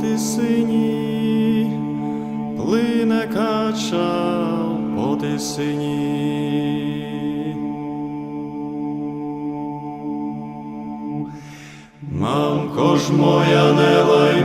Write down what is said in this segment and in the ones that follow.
кача сині, плине кача по тисині. Мамко ж моя, не лай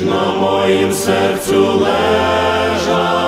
На моїм серцю лежав,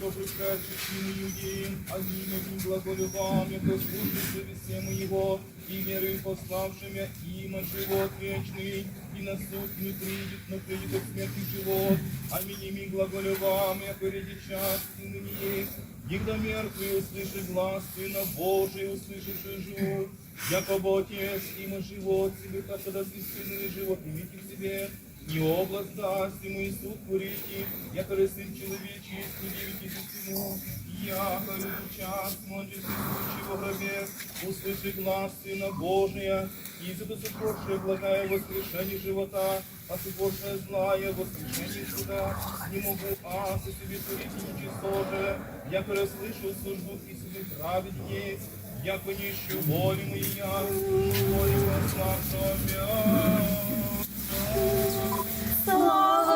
только пришедший с ним иудеям, они многим благолюбами послушали все моего, и веры пославшими и има живот вечный, и на суд не придет, но придет от смерти живот, аминь ими благолюбами передичат и ныне есть. Когда мертвый услышит глаз на Божий, услышавший живут, якобы и има живот себе, как подозвестенный живот, имейте в себе, и область даст ему и суд творите, якоры Сын Человечий, судивитесь всему, якоры час, мочи случай во гробе, услыши глаз Сына Божия, и за то супоршее благая воскрешение живота, а супоршее злая воскрешение суда, не могу ас и себе творить ничего же, якоры слышу службу и себе праведь есть, яко нищу волю моя, волю вас нашего